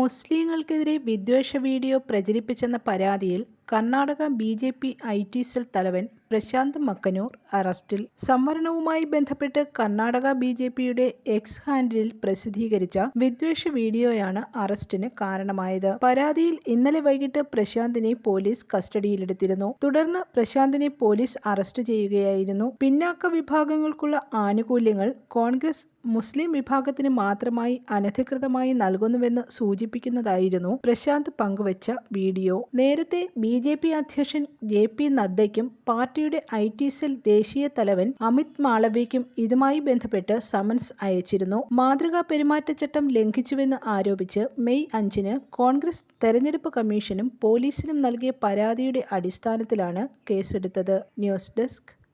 മുസ്ലിങ്ങൾക്കെതിരെ വിദ്വേഷ വീഡിയോ പ്രചരിപ്പിച്ചെന്ന പരാതിയിൽ Karnataka B J P I T cell തലവൻ പ്രശാന്ത് മക്കനൂർ അറസ്റ്റിൽ സംവരണവുമായി ബന്ധപ്പെട്ട് കർണാടക ബി ജെ പിയുടെ എക്സ് ഹാൻഡിലിൽ പ്രസിദ്ധീകരിച്ച വിദ്വേഷ വീഡിയോയാണ് അറസ്റ്റിന് കാരണമായത്. പരാതിയിൽ ഇന്നലെ വൈകിട്ട് പ്രശാന്തിനെ പോലീസ് കസ്റ്റഡിയിലെടുത്തിരുന്നു. തുടർന്ന് പ്രശാന്തിനെ പോലീസ് അറസ്റ്റ് ചെയ്യുകയായിരുന്നു. പിന്നാക്ക വിഭാഗങ്ങൾക്കുള്ള ആനുകൂല്യങ്ങൾ കോൺഗ്രസ് മുസ്ലിം വിഭാഗത്തിന് മാത്രമായി അനധികൃതമായി നൽകുന്നുവെന്ന് സൂചിപ്പിക്കുന്നതായിരുന്നു പ്രശാന്ത് പങ്കുവച്ച വീഡിയോ. നേരത്തെ ബി ജെ പി അധ്യക്ഷൻ ജെ പി നദ്ദയ്ക്കും പാർട്ടിയുടെ ഐ ടി സെൽ ദേശീയ തലവൻ അമിത് മാളവ്യയ്ക്കും ഇതുമായി ബന്ധപ്പെട്ട് സമൻസ് അയച്ചിരുന്നു. മാതൃകാ പെരുമാറ്റച്ചട്ടം ലംഘിച്ചുവെന്ന് ആരോപിച്ച് മെയ് അഞ്ചിന് കോൺഗ്രസ് തെരഞ്ഞെടുപ്പ് കമ്മീഷനും പോലീസിനും നൽകിയ പരാതിയുടെ അടിസ്ഥാനത്തിലാണ് കേസെടുത്തത്. News desk